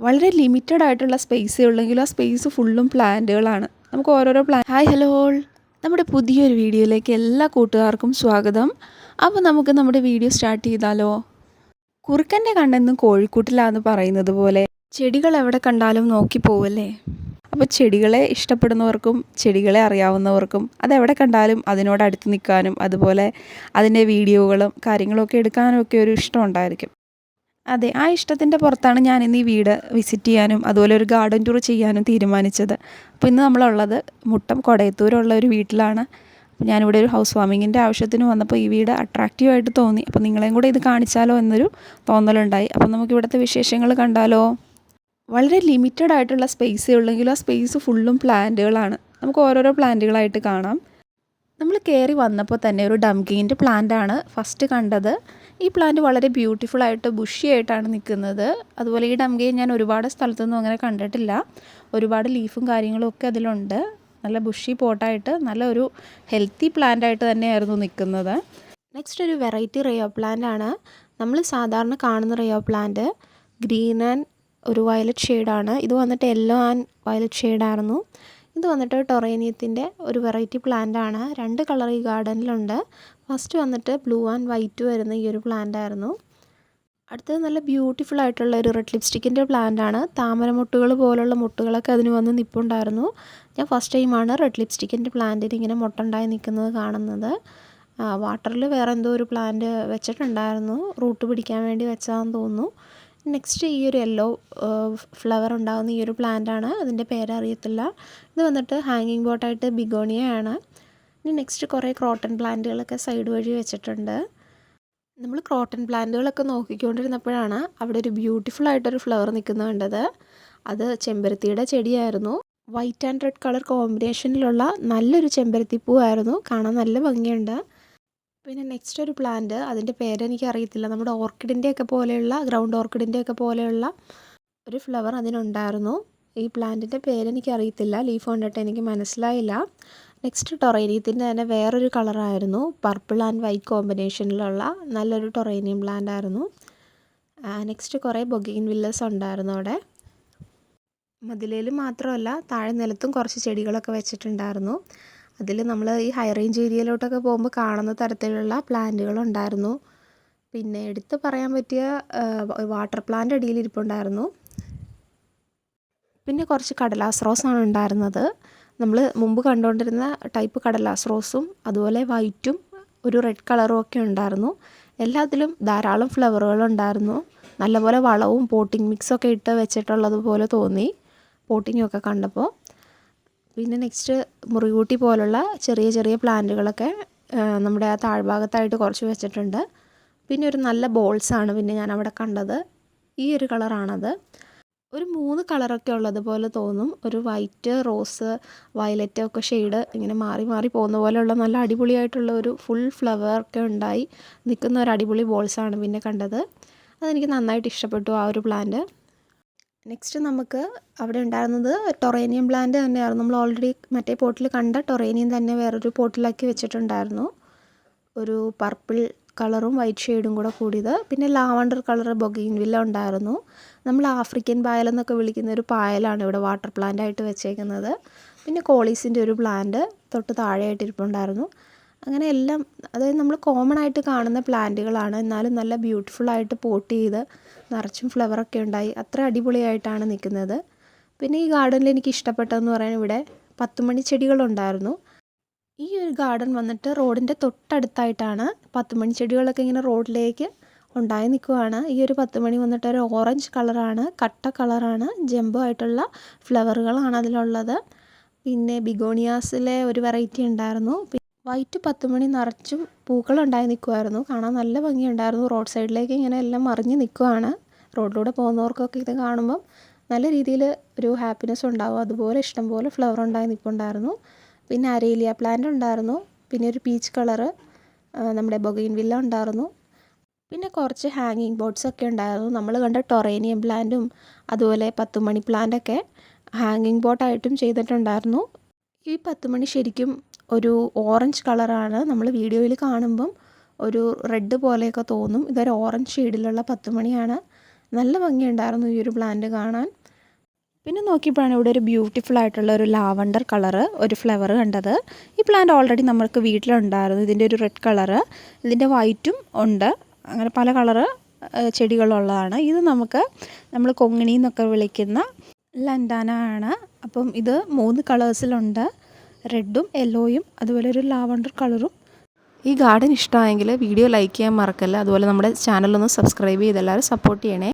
വളരെ ലിമിറ്റഡ് ആയിട്ടുള്ള സ്പേസേ ഉള്ളെങ്കിലും ആ സ്പേസ് ഫുള്ളും പ്ലാന്റുകളാണ് നമുക്ക് ഓരോരോ പ്ലാൻ ഹായ് ഹലോ ഓൾ നമ്മുടെ പുതിയൊരു വീഡിയോയിലേക്ക് എല്ലാ കൂട്ടുകാർക്കും സ്വാഗതം. അപ്പോൾ നമുക്ക് നമ്മുടെ വീഡിയോ സ്റ്റാർട്ട് ചെയ്താലോ? കുറുക്കന്റെ കണ്ണെന്നും കോഴിക്കൂട്ടിലാന്ന് പറയുന്നത് പോലെ ചെടികൾ എവിടെ കണ്ടാലും നോക്കി പോവല്ലേ? അപ്പോൾ ചെടികളെ ഇഷ്ടപ്പെടുന്നവർക്കും ചെടികളെ അറിയാവുന്നവർക്കും അതെവിടെ കണ്ടാലും അതിനോട് അടുത്ത് നിൽക്കാനും അതുപോലെ അതിന്റെ വീഡിയോകളും കാര്യങ്ങളൊക്കെ എടുക്കാനും ഒക്കെ ഒരു ഇഷ്ടം ഉണ്ടായിരിക്കും. അതെ ആ ഇഷ്ടത്തിന്റെ പുറത്താണ് ഞാൻ ഇന്ന് ഈ വീട് വിസിറ്റ് ചെയ്യാനും അതുപോലെ ഒരു ഗാർഡൻ ടൂർ ചെയ്യാനും തീരുമാനിച്ചത്. അപ്പോൾ ഇന്ന് നമ്മളുള്ളത് മുട്ടം കൊടയത്തൂരുള്ള ഒരു വീട്ടിലാണ്. അപ്പോൾ ഞാനിവിടെ ഒരു ഹൗസ് വാമിങ്ങിന്റെ ആവശ്യത്തിന് വന്നപ്പോൾ ഈ വീട് അട്രാക്റ്റീവായിട്ട് തോന്നി. അപ്പോൾ നിങ്ങളെയും കൂടെ ഇത് കാണിച്ചാലോ എന്നൊരു തോന്നലുണ്ടായി. അപ്പോൾ നമുക്ക് ഇവിടുത്തെ വിശേഷങ്ങൾ കണ്ടാലോ? വളരെ ലിമിറ്റഡ് ആയിട്ടുള്ള സ്പേസേ ഉള്ളെങ്കിലും ആ സ്പേസ് ഫുള്ളും പ്ലാന്റുകളാണ് നമുക്ക് ഓരോരോ പ്ലാന്റുകളായിട്ട് കാണാം. നമ്മൾ കയറി വന്നപ്പോൾ തന്നെ ഒരു ഡംഗീന്റെ പ്ലാന്റാണ് ഫസ്റ്റ് കണ്ടത്. ഈ പ്ലാന്റ് വളരെ ബ്യൂട്ടിഫുൾ ആയിട്ട് ബുഷി ആയിട്ടാണ് നിൽക്കുന്നത്. അതുപോലെ ഈ ഡംകിങ് ഞാൻ ഒരുപാട് സ്ഥലത്തൊന്നും അങ്ങനെ കണ്ടിട്ടില്ല. ഒരുപാട് ലീഫും കാര്യങ്ങളും ഒക്കെ അതിലുണ്ട്. നല്ല ബുഷി പോട്ടായിട്ട് നല്ല ഒരു ഹെൽത്തി പ്ലാന്റ് ആയിട്ട് തന്നെയായിരുന്നു നിൽക്കുന്നത്. നെക്സ്റ്റ് ഒരു വെറൈറ്റി റയോ പ്ലാന്റ് ആണ്. നമ്മൾ സാധാരണ കാണുന്ന റയോ പ്ലാന്റ് ഗ്രീൻ ആൻഡ് ഒരു വയലറ്റ് ഷെയ്ഡാണ് ഇത് വന്നിട്ട് യെല്ലോ ആൻഡ് വയലറ്റ് ഷെയ്ഡായിരുന്നു ഇത് വന്നിട്ട് ടൊറേനിയത്തിന്റെ ഒരു വെറൈറ്റി പ്ലാന്റ് ആണ് രണ്ട് കളർ ഈ ഗാർഡനിലുണ്ട്. ഫസ്റ്റ് വന്നിട്ട് ബ്ലൂ ആൻഡ് വൈറ്റ് വരുന്ന ഈ ഒരു പ്ലാന്റ് ആയിരുന്നു അടുത്തത് നല്ല ബ്യൂട്ടിഫുൾ ആയിട്ടുള്ള ഒരു റെഡ് ലിപ്സ്റ്റിക്കിന്റെ പ്ലാന്റ് ആണ് താമരമുട്ടുകൾ പോലുള്ള മുട്ടുകളൊക്കെ അതിന് വന്ന് നിപ്പുണ്ടായിരുന്നു. ഞാൻ ഫസ്റ്റ് ടൈമാണ് റെഡ് ലിപ്സ്റ്റിക്കിന്റെ പ്ലാന്റിൽ ഇങ്ങനെ മുട്ടുണ്ടായി നിൽക്കുന്നത് കാണുന്നത്. വാട്ടറിൽ വേറെ എന്തോ ഒരു പ്ലാന്റ് വെച്ചിട്ടുണ്ടായിരുന്നു. റൂട്ട് പിടിക്കാൻ വേണ്ടി വെച്ചതാണെന്ന് തോന്നുന്നു. നെക്സ്റ്റ് ഈ ഒരു യെല്ലോ ഫ്ലവർ ഉണ്ടാകുന്ന ഈ ഒരു പ്ലാന്റ് ആണ്. അതിന്റെ പേരറിയത്തില്ല ഇത് വന്നിട്ട് ഹാങ്ങിങ് ബോട്ടായിട്ട് ബിഗോണിയയാണ് ഇനി നെക്സ്റ്റ് കുറേ ക്രോട്ടൺ പ്ലാന്റുകളൊക്കെ സൈഡ് വഴി വെച്ചിട്ടുണ്ട്. നമ്മൾ ക്രോട്ടൺ പ്ലാന്റുകളൊക്കെ നോക്കിക്കൊണ്ടിരുന്നപ്പോഴാണ് അവിടെ ഒരു ബ്യൂട്ടിഫുൾ ആയിട്ടൊരു ഫ്ലവർ നിൽക്കുന്നത് കണ്ടത്. അത് ചെമ്പരത്തിയുടെ ചെടിയായിരുന്നു. വൈറ്റ് ആൻഡ് റെഡ് കളർ കോമ്പിനേഷനിലുള്ള നല്ലൊരു ചെമ്പരത്തി പൂവായിരുന്നു കാണാൻ നല്ല ഭംഗിയുണ്ട്. പിന്നെ നെക്സ്റ്റ് ഒരു പ്ലാന്റ് അതിന്റെ പേരെനിക്ക് അറിയത്തില്ല നമ്മുടെ ഓർക്കിഡിന്റെയൊക്കെ പോലെയുള്ള ഗ്രൗണ്ട് ഓർക്കിഡിന്റെയൊക്കെ പോലെയുള്ള ഒരു ഫ്ലവർ അതിനുണ്ടായിരുന്നു. ഈ പ്ലാന്റിന്റെ പേരെനിക്ക് അറിയത്തില്ല ലീഫ് കണ്ടിട്ട് എനിക്ക് മനസ്സിലായില്ല. നെക്സ്റ്റ് ടൊറേനിയത്തിന്റെ തന്നെ വേറൊരു കളറായിരുന്നു പർപ്പിൾ ആൻഡ് വൈറ്റ് കോമ്പിനേഷനിലുള്ള നല്ലൊരു ടൊറേനിയം പ്ലാന്റ് ആയിരുന്നു. നെക്സ്റ്റ് കുറേ ബൊഗീൻ വില്ലസ് ഉണ്ടായിരുന്നു അവിടെ. മതിലേൽ മാത്രമല്ല താഴെ നിലത്തും കുറച്ച് ചെടികളൊക്കെ വെച്ചിട്ടുണ്ടായിരുന്നു. അതിൽ നമ്മൾ ഈ ഹൈ റേഞ്ച് ഏരിയയിലോട്ടൊക്കെ പോകുമ്പോൾ കാണുന്ന തരത്തിലുള്ള പ്ലാന്റുകൾ ഉണ്ടായിരുന്നു. പിന്നെ എടുത്ത് പറയാൻ പറ്റിയ വാട്ടർ പ്ലാന്റ് അടിയിൽ ഇരിപ്പുണ്ടായിരുന്നു. പിന്നെ കുറച്ച് കടലാസ് റോസാണ് ഉണ്ടായിരുന്നത്. നമ്മൾ മുമ്പ് കണ്ടുകൊണ്ടിരുന്ന ടൈപ്പ് കടലാസ് റോസും അതുപോലെ വൈറ്റും ഒരു റെഡ് കളറും ഒക്കെ ഉണ്ടായിരുന്നു. എല്ലാത്തിലും ധാരാളം ഫ്ലവറുകൾ ഉണ്ടായിരുന്നു. നല്ലപോലെ വളവും പോട്ടിംഗ് മിക്സൊക്കെ ഇട്ട് വെച്ചിട്ടുള്ളതുപോലെ തോന്നി. പോട്ടിങ്ങൊക്കെ കണ്ടപ്പോൾ പിന്നെ നെക്സ്റ്റ് മുറികൂട്ടി പോലുള്ള ചെറിയ ചെറിയ പ്ലാന്റുകളൊക്കെ നമ്മുടെ ആ താഴ്ഭാഗത്തായിട്ട് കുറച്ച് വെച്ചിട്ടുണ്ട്. പിന്നെ ഒരു നല്ല ബോൾസാണ് പിന്നെ ഞാൻ അവിടെ കണ്ടത്. ഈ ഒരു കളറാണത്. ഒരു മൂന്ന് കളറൊക്കെ ഉള്ളതുപോലെ തോന്നും. ഒരു വൈറ്റ് റോസ് വയലറ്റ് ഒക്കെ ഷെയ്ഡ് ഇങ്ങനെ മാറി മാറി പോകുന്ന പോലെയുള്ള നല്ല അടിപൊളിയായിട്ടുള്ള ഒരു ഫുൾ ഫ്ലവർ ഒക്കെ ഉണ്ടായി നിൽക്കുന്ന ഒരു അടിപൊളി ബോൾസാണ് പിന്നെ കണ്ടത്. അതെനിക്ക് നന്നായിട്ട് ഇഷ്ടപ്പെട്ടു ആ ഒരു പ്ലാന്റ്. നെക്സ്റ്റ് നമുക്ക് അവിടെ ഉണ്ടായിരുന്നത് ടൊറേനിയം പ്ലാന്റ് തന്നെയായിരുന്നു. നമ്മൾ ഓൾറെഡി മറ്റേ പോട്ടിൽ കണ്ട ടൊറേനിയം തന്നെ വേറൊരു പോട്ടിലാക്കി വെച്ചിട്ടുണ്ടായിരുന്നു. ഒരു പർപ്പിൾ കളറും വൈറ്റ് ഷെയ്ഡും കൂടെ കൂടിയത്. പിന്നെ ലാവണ്ടർ കളർ ബൊഗീൻ വില്ല ഉണ്ടായിരുന്നു. നമ്മൾ ആഫ്രിക്കൻ പായൽ എന്നൊക്കെ വിളിക്കുന്ന ഒരു പായലാണ് ഇവിടെ വാട്ടർ പ്ലാന്റ് ആയിട്ട് വെച്ചേക്കുന്നത്. പിന്നെ കോളീസിന്റെ ഒരു പ്ലാന്റ് തൊട്ട് താഴെയായിട്ട് ഇരിപ്പുണ്ടായിരുന്നു അങ്ങനെ എല്ലാം അതായത് നമ്മൾ കോമൺ ആയിട്ട് കാണുന്ന പ്ലാന്റുകളാണ്. എന്നാലും നല്ല ബ്യൂട്ടിഫുൾ ആയിട്ട് പോട്ട് ചെയ്ത് നിറച്ചും ഫ്ലവറൊക്കെ ഉണ്ടായി. അത്ര അടിപൊളിയായിട്ടാണ് നിൽക്കുന്നത്. പിന്നെ ഈ ഗാർഡനിൽ എനിക്ക് ഇഷ്ടപ്പെട്ടതെന്ന് പറയാൻ ഇവിടെ പത്തുമണി ചെടികളുണ്ടായിരുന്നു. ഈ ഒരു ഗാർഡൻ വന്നിട്ട് റോഡിന്റെ തൊട്ടടുത്തായിട്ടാണ് പത്തുമണി ചെടികളൊക്കെ ഇങ്ങനെ റോഡിലേക്ക് ഉണ്ടായി നിൽക്കുകയാണ്. ഈ ഒരു പത്തുമണി വന്നിട്ട് ഒരു ഓറഞ്ച് കളറാണ് കട്ട കളറാണ് ജംബോ ആയിട്ടുള്ള ഫ്ലവറുകളാണ് അതിലുള്ളത്. പിന്നെ ബിഗോണിയാസിലെ ഒരു വെറൈറ്റി ഉണ്ടായിരുന്നു. വൈറ്റ് പത്തുമണി നിറച്ചും പൂക്കളുണ്ടായി നിൽക്കുമായിരുന്നു കാണാൻ നല്ല ഭംഗിയുണ്ടായിരുന്നു. റോഡ് സൈഡിലേക്ക് ഇങ്ങനെ എല്ലാം മറിഞ്ഞ് നിൽക്കുവാണ് റോഡിലൂടെ പോകുന്നവർക്കൊക്കെ ഇത് കാണുമ്പം നല്ല രീതിയിൽ ഒരു ഹാപ്പിനെസ് ഉണ്ടാവും. അതുപോലെ ഇഷ്ടം പോലെ ഫ്ലവർ ഉണ്ടായി നിൽപ്പുണ്ടായിരുന്നു പിന്നെ അരേലിയ പ്ലാന്റ് ഉണ്ടായിരുന്നു. പിന്നെ ഒരു പീച്ച് കളറ് നമ്മുടെ ബൊഗൈൻ വില്ല ഉണ്ടായിരുന്നു. പിന്നെ കുറച്ച് ഹാങ്ങിങ് ബോർഡ്സ് ഒക്കെ ഉണ്ടായിരുന്നു. നമ്മൾ കണ്ട ടൊറേനിയം പ്ലാന്റും അതുപോലെ പത്തുമണി പ്ലാന്റൊക്കെ ഹാങ്ങിങ് ബോട്ടായിട്ടും ചെയ്തിട്ടുണ്ടായിരുന്നു. ഈ പത്തുമണി ശരിക്കും ഒരു ഓറഞ്ച് കളറാണ് നമ്മൾ വീഡിയോയിൽ കാണുമ്പം ഒരു റെഡ് പോലെയൊക്കെ തോന്നും. ഇതൊരു ഓറഞ്ച് ഷെയ്ഡിലുള്ള പത്തുമണിയാണ്. നല്ല ഭംഗിയുണ്ടായിരുന്നു ഈ ഒരു പ്ലാന്റ് കാണാൻ. പിന്നെ നോക്കിയപ്പോഴാണ് ഇവിടെ ഒരു ബ്യൂട്ടിഫുൾ ആയിട്ടുള്ള ഒരു ലാവണ്ടർ കളറ് ഒരു ഫ്ലവർ കണ്ടത്. ഈ പ്ലാന്റ് ഓൾറെഡി നമ്മൾക്ക് വീട്ടിലുണ്ടായിരുന്നു. ഇതിന്റെ ഒരു റെഡ് കളറ് ഇതിന്റെ വൈറ്റും ഉണ്ട്. അങ്ങനെ പല കളറ് ചെടികളുള്ളതാണ്. ഇത് നമുക്ക് നമ്മൾ കൊങ്ങിണി എന്നൊക്കെ വിളിക്കുന്ന ലണ്ടാന ആണ്. അപ്പം ഇത് മൂന്ന് കളേഴ്സിലുണ്ട് റെഡും യെല്ലോയും അതുപോലെ ഒരു ലാവണ്ടർ കളറും. ഈ ഗാർഡൻ ഇഷ്ടമായെങ്കിൽ വീഡിയോ ലൈക്ക് ചെയ്യാൻ മറക്കല്ല? അതുപോലെ നമ്മുടെ ചാനലൊന്ന് സബ്സ്ക്രൈബ് ചെയ്ത് എല്ലാവരും സപ്പോർട്ട് ചെയ്യണേ.